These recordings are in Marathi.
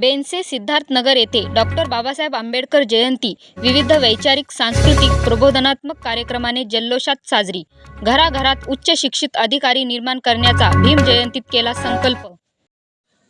बेनसे सिद्धार्थनगर येथे डॉक्टर बाबासाहेब आंबेडकर जयंती विविध वैचारिक सांस्कृतिक प्रबोधनात्मक कार्यक्रमाने जल्लोषात साजरी. घराघरात उच्च शिक्षित अधिकारी निर्माण करण्याचा भीम जयंतीत केला संकल्प.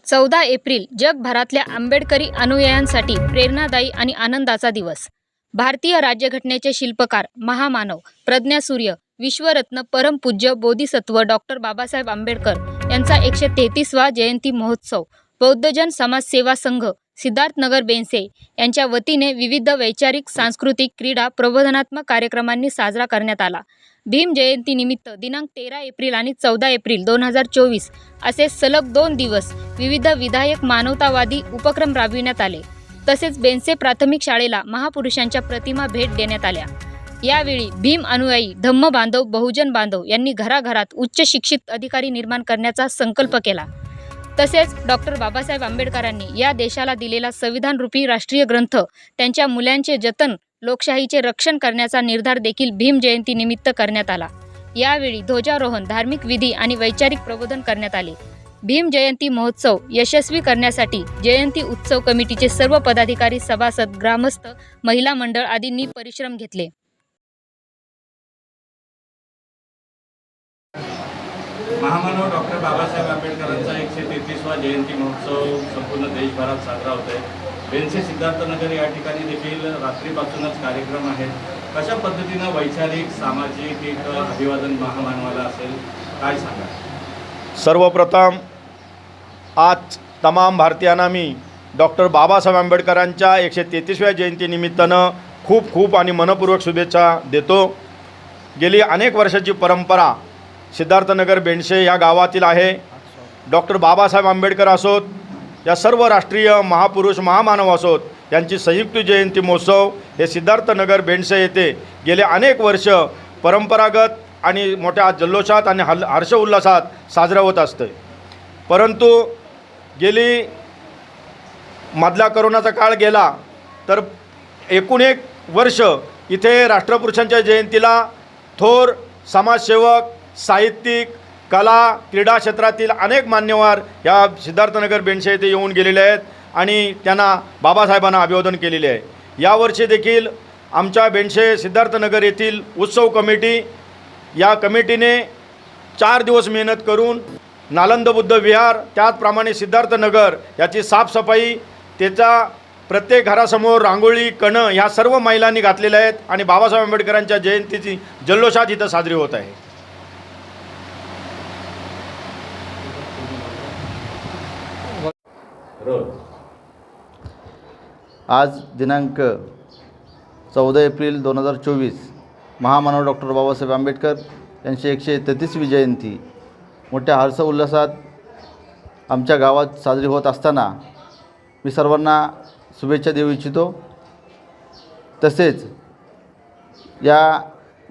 चौदा एप्रिल जगभरातल्या आंबेडकरी अनुयायांसाठी प्रेरणादायी आणि आनंदाचा दिवस. भारतीय राज्यघटनेचे शिल्पकार महामानव प्रज्ञासूर्य विश्वरत्न परमपूज्य बोधिसत्व डॉक्टर बाबासाहेब आंबेडकर यांचा एकशे तेहतीसवा जयंती महोत्सव बौद्धजन समाज सेवा संघ सिद्धार्थनगर बेनसे यांच्या वतीने विविध वैचारिक सांस्कृतिक क्रीडा प्रबोधनात्मक कार्यक्रमांनी साजरा करण्यात आला. भीम जयंतीनिमित्त दिनांक तेरा एप्रिल आणि चौदा एप्रिल दोन हजार चोवीस असे सलग दोन दिवस विविध विधायक मानवतावादी उपक्रम राबविण्यात आले. तसेच बेनसे प्राथमिक शाळेला महापुरुषांच्या प्रतिमा भेट देण्यात आल्या. यावेळी भीम अनुयायी धम्म बांधव बहुजन बांधव यांनी घराघरात उच्च शिक्षित अधिकारी निर्माण करण्याचा संकल्प केला. तसेच डॉक्टर बाबासाहेब आंबेडकरांनी या देशाला दिलेला संविधानरूपी राष्ट्रीय ग्रंथ त्यांच्या मुलांचे जतन लोकशाहीचे रक्षण करण्याचा निर्धार देखील भीम जयंतीनिमित्त करण्यात आला. यावेळी ध्वजारोहण धार्मिक विधी आणि वैचारिक प्रबोधन करण्यात आले. भीम जयंती महोत्सव यशस्वी करण्यासाठी जयंती उत्सव कमिटीचे सर्व पदाधिकारी सभासद ग्रामस्थ महिला मंडळ आदींनी परिश्रम घेतले. महामानव डॉक्टर बाबासाहेब आंबेडकरांचा एकशे तेहतीसवा जयंती महोत्सव संपूर्ण देशभरात साजरा होत आहे बेनसे सिद्धार्थनगर या ठिकाणी देखील रात्रीपासूनच कार्यक्रम आहेत. कशा पद्धतीनं वैचारिक सामाजिक एक अभिवादन महामानवाला असेल काय सांगा? सर्वप्रथम आज तमाम भारतीयांना मी डॉक्टर बाबासाहेब आंबेडकरांच्या एकशे तेहतीसव्या जयंतीनिमित्तानं खूप खूप आणि मनपूर्वक शुभेच्छा देतो. गेली अनेक वर्षाची परंपरा सिद्धार्थनगर बेंडसे या गावातील आहे. डॉक्टर बाबासाहेब आंबेडकर असोत या सर्व राष्ट्रीय महापुरुष महामानव असोत यांची संयुक्त जयंती महोत्सव हे सिद्धार्थनगर बेंडसे येथे गेले अनेक वर्ष परंपरागत आणि मोठ्या जल्लोषात आणि हल हर्ष उल्हासात साजरं होत असतं. परंतु गेली मधला करोनाचा काळ गेला तर एकूण एक वर्ष इथे राष्ट्रपुरुषांच्या जयंतीला थोर समाजसेवक साहित्यिक कला क्रीडा क्षेत्रातील अनेक मान्यवर या सिद्धार्थनगर बेंडशा येथे येऊन गेलेले आहेत आणि त्यांना बाबासाहेबांना अभिवादन केलेले आहे. यावर्षी देखील आमच्या बेंडशे सिद्धार्थनगर येथील उत्सव कमिटी या कमिटीने चार दिवस मेहनत करून नालंद बुद्ध विहार त्याचप्रमाणे सिद्धार्थनगर याची साफसफाई त्याचा प्रत्येक घरासमोर रांगोळी कणं ह्या सर्व महिलांनी घातलेल्या आहेत आणि बाबासाहेब आंबेडकरांच्या जयंतीची जल्लोषात इथं साजरी होत आहे. आज दिनांक चौदा एप्रिल दोन हजार चोवीस महामानव डॉक्टर बाबासाहेब आंबेडकर यांची एकशे तेहतीसवी जयंती. मोठ्या हर्ष उल्हासात आमच्या गावात साजरी होत असताना मी सर्वांना शुभेच्छा देऊ इच्छितो. तसेच या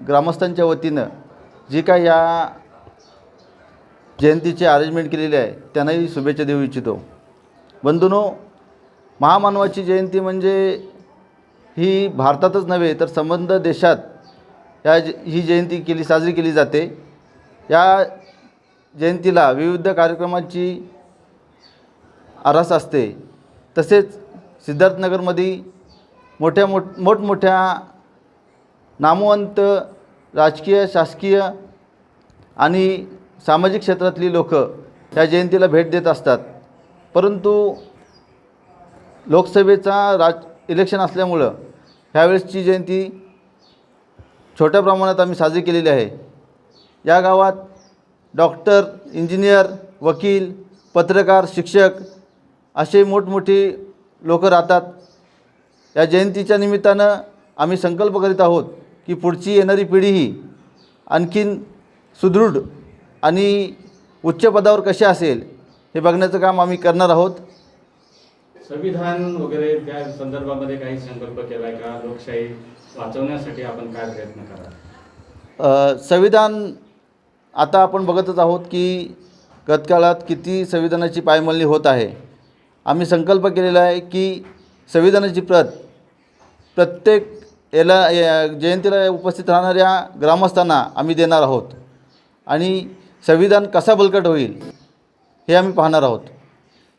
ग्रामस्थांच्या वतीनं जी काय या जयंतीचे अरेंजमेंट केलेले आहे त्यांनाही शुभेच्छा देऊ इच्छितो. बंधूनो महामानवाची जयंती म्हणजे ही भारतातच नव्हे तर संबंध देशात या ज ही जयंती केली साजरी केली जाते. या जयंतीला विविध कार्यक्रमांची आरास असते. तसेच सिद्धार्थनगरमध्ये मोठ्या मोठ मोठमोठ्या नामवंत राजकीय शासकीय आणि सामाजिक क्षेत्रातली लोक या जयंतीला भेट देत असतात. परंतु लोकसभेचा राज इलेक्शन असल्यामुळं ह्यावेळेसची जयंती छोट्या प्रमाणात आम्ही साजरी केलेली आहे. या गावात डॉक्टर इंजिनियर वकील पत्रकार शिक्षक असे मोठमोठी लोक राहतात. या जयंतीच्या निमित्तानं आम्ही संकल्प करीत आहोत की पुढची येणारी पिढी ही आणखीन सुदृढ आणि उच्च पदावर कसे असेल हे बघण्याचं काम आम्ही करणार आहोत. संविधान वगैरे त्या संदर्भामध्ये काही संकल्प केलाय का? लोकशाही वाचवण्यासाठी आपण काय प्रयत्न करा संविधान आता आपण बघतच आहोत की गतकाळात किती संविधानाची पायमल्ली होत आहे. आम्ही संकल्प केलेला आहे की संविधानाची प्रत प्रत्येक याला या जयंतीला उपस्थित राहणाऱ्या ग्रामस्थांना आम्ही देणार आहोत. आणि संविधान कसा बलकट होईल? हे आम्ही पाहणार आहोत.